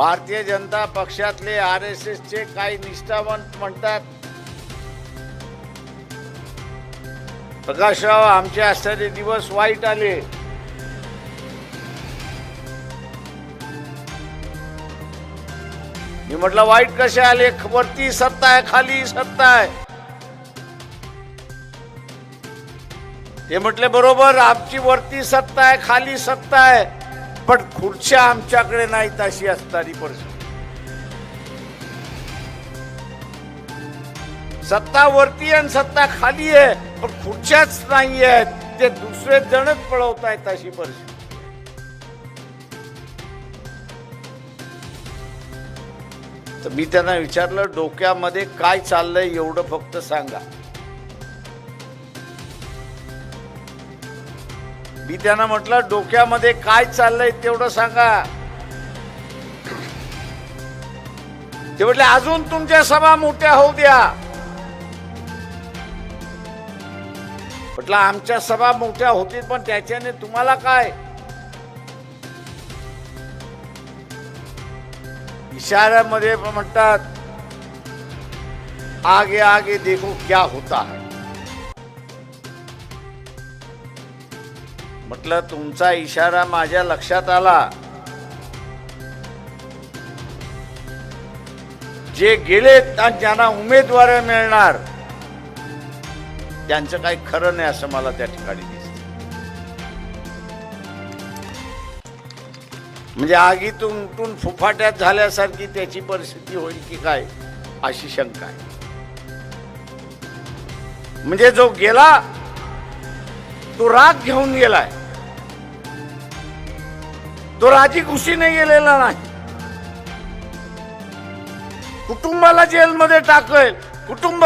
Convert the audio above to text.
भारतीय जनता पक्षातले R S एसचे काही निष्ठावंत म्हणतात. प्रकाशराव आमचे असणारे दिवस वाईट आले. मी म्हटलं वाईट कसे आले? वरती सत्ता आहे खाली सत्ता आहे. ते म्हटले बरोबर आमची वरती सत्ता आहे खाली सत्ता आहे. पण खुर्च्या आमच्याकडे नाहीत अशी असणारी परिस्थिती. सत्ता वरती आणि सत्ता खाली आहे पण खुर्च्याच नाही आहेत. ते दुसरे जणच पळवत आहेत अशी परिस्थिती. तर मी त्यांना विचारलं डोक्यामध्ये काय चाललंय एवढं फक्त सांगा. मी त्यांना म्हटलं डोक्यामध्ये काय चाललंय तेवढं सांगा. ते म्हटले अजून तुमच्या सभा मोठ्या होऊ द्या. म्हटलं आमच्या सभा मोठ्या होतील पण त्याच्याने तुम्हाला काय? इशाऱ्यामध्ये म्हणतात आगे आगे देखो क्या होता है. म्हटलं तुमचा इशारा माझ्या लक्षात आला. जे गेलेत आणि ज्यांना उमेदवार मिळणार त्यांचं काही खरं नाही असं मला त्या ठिकाणी दिसत म्हणजे आगीतून उठून फुफाट्यात झाल्यासारखी त्याची परिस्थिती होईल की काय अशी शंका आहे. म्हणजे जो गेला तो राग घेऊन गेलाय. तो राजी खुशीने गेलेला नाही. कुटुंबाला जेलमध्ये टाकेल कुटुंब